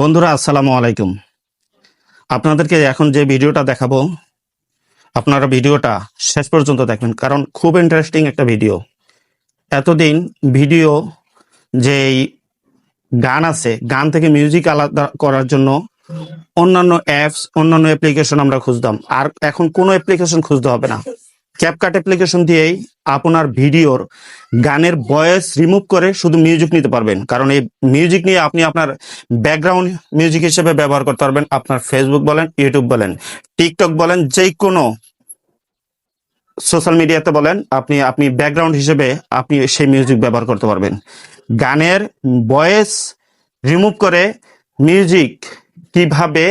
বন্ধুরা, আসসালামু আলাইকুম। আপনাদেরকে এখন যে ভিডিওটা দেখাবো, আপনারা ভিডিওটা শেষ পর্যন্ত দেখবেন, কারণ খুব ইন্টারেস্টিং একটা ভিডিও এতদিন ভিডিও যেই গান আছে, গান থেকে মিউজিক আলাদা করার জন্য অন্যান্য অ্যাপস অন্যান্য অ্যাপ্লিকেশন আমরা খুঁজতাম। আর এখন কোনো অ্যাপ্লিকেশন খুঁজতে হবে না। ক্যাপকাট অ্যাপ্লিকেশন দিয়েই আপনার ভিডিওর গানের ভয়েস রিমুভ করে শুধু মিউজিক নিতে পারবেন। কারণ এই মিউজিক নিয়ে আপনি আপনার ব্যাকগ্রাউন্ড মিউজিক হিসেবে ব্যবহার করতে পারবেন। আপনার ফেসবুক বলেন ইউটিউব বলেন টিকটক বলেন যে কোনো সোশ্যাল মিডিয়াতে বলেন, আপনি আপনি ব্যাকগ্রাউন্ড হিসেবে আপনি সেই মিউজিক ব্যবহার করতে পারবেন। গানের ভয়েস রিমুভ করে মিউজিক কীভাবে,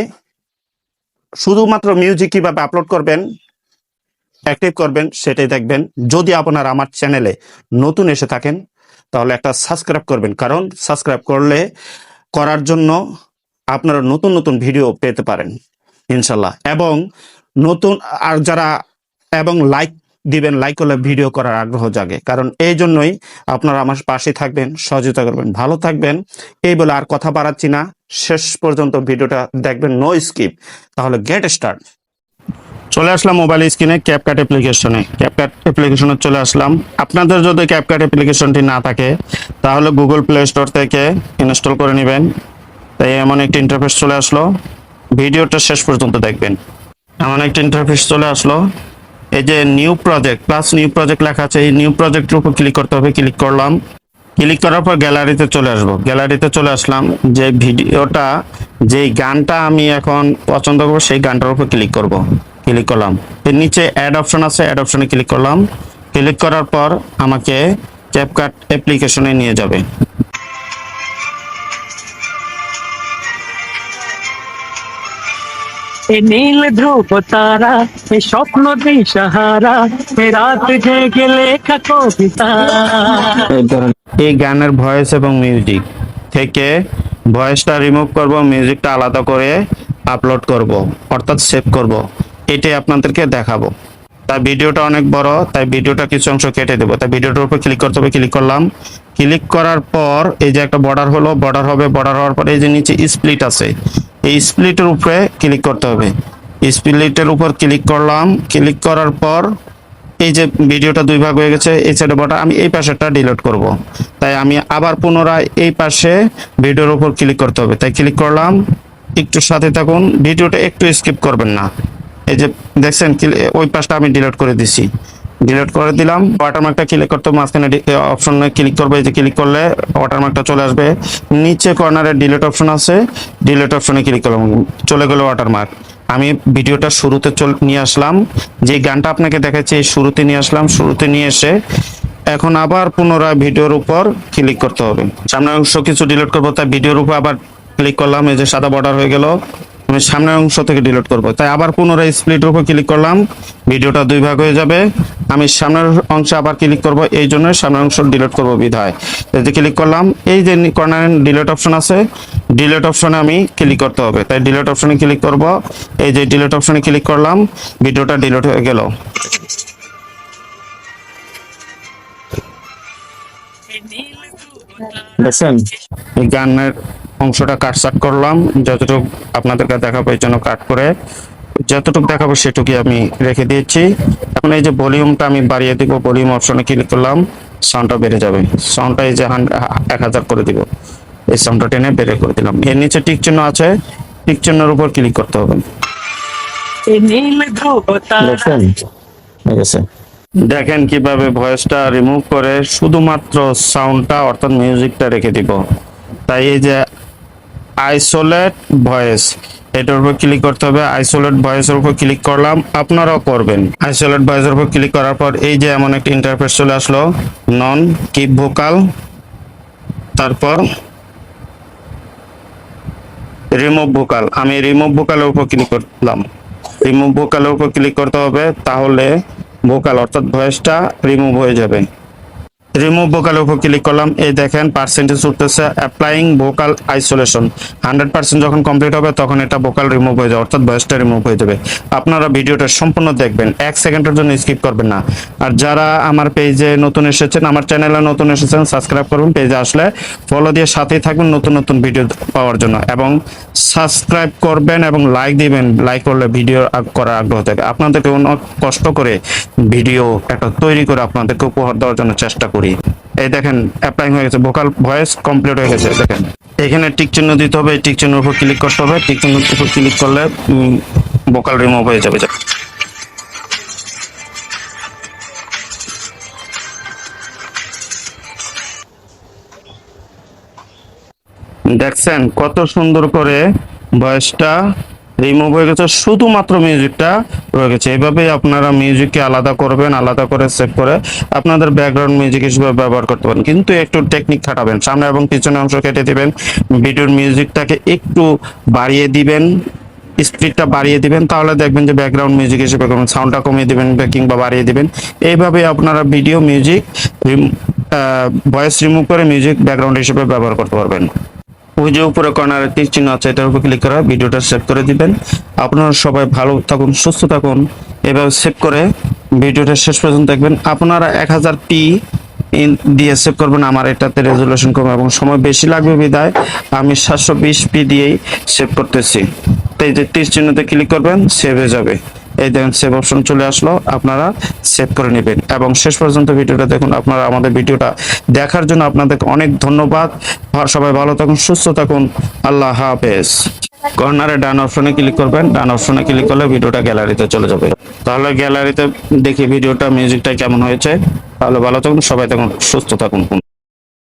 শুধুমাত্র মিউজিক কীভাবে আপলোড করবেন অ্যাক্টিভ করবেন, সেটাই দেখবেন। যদি আপনার আমার চ্যানেলে নতুন এসে থাকেন, তাহলে একটা সাবস্ক্রাইব করবেন। কারণ সাবস্ক্রাইব করলে, করার জন্য আপনারা নতুন নতুন ভিডিও পেতে পারেন, ইনশাল্লাহ। এবং নতুন, আর যারা, এবং লাইক দিবেন, লাইক করলে ভিডিও করার আগ্রহ জাগে। কারণ এই জন্যই আপনারা আমার পাশে থাকবেন, সহযোগিতা করবেন, ভালো থাকবেন। এই বলে আর কথা বাড়াচ্ছি না। শেষ পর্যন্ত ভিডিওটা দেখবেন নো স্কিপ তাহলে গেট স্টার্ট চলে আসলাম মোবাইল স্ক্রিনে ক্যাপকাট অ্যাপ্লিকেশনে ক্যাপকাট অ্যাপ্লিকেশনে চলে আসলাম। আপনাদের যদি ক্যাপকাট অ্যাপ্লিকেশনটি না থাকে, তাহলে গুগল প্লে স্টোর থেকে ইনস্টল করে নেবেন। তাই এমন একটি ইন্টারফেস চলে আসলো। ভিডিওটা শেষ পর্যন্ত দেখবেন। এমন একটি ইন্টারফেস চলে আসলো। এই যে new project plus new project লেখা আছে, এই নিউ প্রজেক্টের উপর ক্লিক করতে হবে ক্লিক করলাম। ক্লিক করার পর গ্যালারিতে চলে আসব। গ্যালারিতে চলে আসলাম যে ভিডিওটা যেই গানটা আমি এখন পছন্দ করব, সেই গানটার উপর ক্লিক করব। ক্লিক করলাম। এর নিচে অ্যাড অপশন আছে অ্যাড অপশনে ক্লিক করলাম। ক্লিক করার পর আমাকে ক্যাপকাট অ্যাপ্লিকেশনে নিয়ে যাবে। এ নীল ধ্রুব তারা এ স্বপ্ন দিশাহারা এ রাত জেগে লেখা কবিতা। এই গানের ভয়েস এবং মিউজিক থেকে ভয়েসটা রিমুভ করব মিউজিকটা আলাদা করে আপলোড করব অর্থাৎ সেভ করব। এটাই আপনাদেরকে দেখাবো। তাই ভিডিওটা অনেক বড়, তাই ভিডিওটা কিছু অংশ কেটে দেবো। তাই ভিডিওটার উপর ক্লিক করতে হবে ক্লিক করলাম। ক্লিক করার পর এই যে একটা বর্ডার হলো বর্ডার হবে বর্ডার হওয়ার পরে এই যে নিচে স্প্লিট আছে। এই স্প্লিটের উপরে ক্লিক করতে হবে। স্প্লিটের উপর ক্লিক করলাম ক্লিক করার পর এই যে ভিডিওটা দুই ভাগ হয়ে গেছে, এই সাইডে বটা আমি এই পাশেটা ডিলিট করব। তাই আমি আবার পুনরায় এই পাশে ভিডিওর উপর ক্লিক করতে হবে। তাই ক্লিক করলাম। একটু সাথে থাকুন, ভিডিওটা একটু স্কিপ করবেন না। এই যে দেখছেন ওই পাশটা আমি ডিলিট করে দিছি। ডিলিট করে দিলাম ওয়াটারমার্কটা ক্লিক করতে মাঝখানে অপশনে ক্লিক করবে যে ক্লিক করলে ওয়াটারমার্কটা চলে আসবে। নিচে কর্নারে ডিলিট অপশন আছে ডিলিট অপশনে ক্লিক করলাম, চলে গেল ওয়াটারমার্ক আমি ভিডিওটা শুরুতে চল নিয়ে আসলাম, যে গানটা আপনাকে দেখাচ্ছি, এই শুরুতে নিয়ে আসলাম, শুরুতে নিয়ে এসে এখন আবার পুনরায় ভিডিওর উপর ক্লিক করতে হবে। সামনের অংশ কিছু ডিলিট করব, তাই ভিডিওর উপর আবার ক্লিক করলাম, এই যে সাদা বর্ডার হয়ে গেল। আমি সামনের অংশ থেকে ডিলিট করব। তাই আবার পুনরায় স্প্লিটের উপর ক্লিক করলাম। ভিডিওটা দুই ভাগ হয়ে যাবে। আমি সামনের অংশে আবার ক্লিক করব। এই জন্য সামনের অংশ ডিলিট করব বিধায়। যে ক্লিক করলাম। এই যে কর্নারে ডিলিট অপশন আছে ডিলিট অপশনে আমি ক্লিক করতে হবে। তাই ডিলিট অপশনে ক্লিক করব। এই যে ডিলিট অপশনে ক্লিক করলাম, ভিডিওটা ডিলিট হয়ে গেল। দেখছেন? এই গানের অংশটা কাটসাট করলাম। যতটুকু আপনাদেরকে দেখাবো এই জন্য কাট করে। যতটুকু দেখাবো সেটুকুই আমি রেখে দিয়েছি। এখন এই যে ভলিউমটা আমি বাড়িয়ে দিব ভলিউম অপশনে ক্লিক করলাম সাউন্ডটা বেড়ে যাবে। সাউন্ডটা এই যে এক হাজার করে দিব। এই সাউন্ডটা টেনে বেড়ে করে দিলাম। এর নিচে টিক চিহ্ন আছে। টিক চিহ্নের উপর ক্লিক করতে হবে। দেখেন কীভাবে ভয়েসটা রিমুভ করে শুধুমাত্র সাউন্ডটা অর্থাৎ মিউজিকটা রেখে দিব। তাই এই যে আইসোলেট ভয়েস এটার উপর ক্লিক করতে হবে আইসোলেট ভয়েসের উপর ক্লিক করলাম, আপনারাও করবেন। আইসোলেট ভয়েসের উপর ক্লিক করার পর এই যে এমন একটা ইন্টারফেস চলে আসলো নন কিপ ভোকাল তারপর রিমুভ ভোকাল আমি রিমুভ ভোকালের উপর ক্লিক করলাম। রিমুভ ভোকালের উপর ক্লিক করতে হবে, তাহলে ভোকাল অর্থাৎ ভয়েসটা রিমুভ হয়ে যাবে। রিমুভ ভোকালের উপর ক্লিক করলাম। এই দেখেন পার্সেন্টেজ উঠতেছে applying vocal isolation hundred percent যখন কমপ্লিট হবে, তখন এটা ভোকাল রিমুভ হয়ে যাবে, অর্থাৎ ভয়েসটা রিমুভ হয়ে যাবে। আপনারা ভিডিওটা সম্পূর্ণ দেখবেন, এক সেকেন্ডের জন্য স্কিপ করবেন না। আর যারা আমার পেজে নতুন এসেছেন, আমার চ্যানেলে নতুন এসেছেন সাবস্ক্রাইব করবেন পেজে আসলে ফলো দিয়ে সাথেই থাকবেন নতুন নতুন ভিডিও পাওয়ার জন্য। এবং সাবস্ক্রাইব করবেন এবং লাইক দিবেন লাইক করলে ভিডিও করার আগ্রহ থাকে। আপনাদেরকে অনেক কষ্ট করে ভিডিও একটা তৈরি করে আপনাদেরকে উপহার দেওয়ার জন্য চেষ্টা করি। এই দেখেন অ্যাপ্লাইং হয়ে গেছে ভোকাল ভয়েস কমপ্লিট হয়ে গেছে, দেখেন। এখানে টিক চিহ্ন দিতে হবে টিক চিহ্নের উপর ক্লিক করতে হবে টিক চিহ্নের উপর ক্লিক করলে ভোকাল রিমুভ হয়ে যাবে দেখছেন কত সুন্দর করে ভয়েসটা রিমুভ হয়ে গেছে। শুধুমাত্র মিউজিকটা রয়ে গেছে। এইভাবেই আপনারা মিউজিককে আলাদা করবেন, আলাদা করে সেভ করে আপনাদের ব্যাকগ্রাউন্ড মিউজিক হিসেবে ব্যবহার করতে পারেন। কিন্তু একটু টেকনিক খাটাবেন। সামনে এবং পিছনে অংশ কেটে দিবেন। ভিডিওর মিউজিকটাকে একটু বাড়িয়ে দিবেন স্পিডটা বাড়িয়ে দিবেন, তাহলে দেখবেন যে ব্যাকগ্রাউন্ড মিউজিক হিসেবে সাউন্ডটা কমিয়ে দিবেন কিংবা বাড়িয়ে দিবেন। এইভাবে আপনারা ভিডিও মিউজিক ভয়েস রিমুভ করে মিউজিক ব্যাকগ্রাউন্ড হিসেবে ব্যবহার করতে পারবেন। ওই যে উপরে কর্নারে তীর চিহ্ন আছে, এটার উপর ক্লিক করে ভিডিওটা সেভ করে দিবেন। আপনারা সবাই ভালো থাকুন, সুস্থ থাকুন। এভাবে সেভ করে ভিডিওটা শেষ পর্যন্ত দেখবেন। আপনারা এক হাজার পি দিয়ে সেভ করবেন, আমার এটাতে রেজুলেশন কম এবং সময় বেশি লাগবে বিদায়। আমি সাতশো বিশ পি দিয়েই সেভ করতেছি। তো এই যে তীর চিহ্নতে ক্লিক করবেন সেভ হয়ে যাবে। এই দেখেন সেভ অপশন চলে আসলো, আপনারা সেভ করে নেবেন। এবং শেষ পর্যন্ত ভিডিওটা দেখুন, আপনারা আমাদের ভিডিওটা দেখার জন্য আপনাদেরকে অনেক ধন্যবাদ। সবাই ভালো থাকুন, সুস্থ থাকুন, আল্লাহ হাফেজ। কর্নারে ডান অপশনে ক্লিক করবেন, ডান অপশনে ক্লিক করলে ভিডিওটা গ্যালারিতে চলে যাবে। তাহলে গ্যালারিতে দেখি ভিডিওটা, মিউজিকটা কেমন হয়েছে। তাহলে ভালো থাকুন, সবাই থাকুন, সুস্থ থাকুন।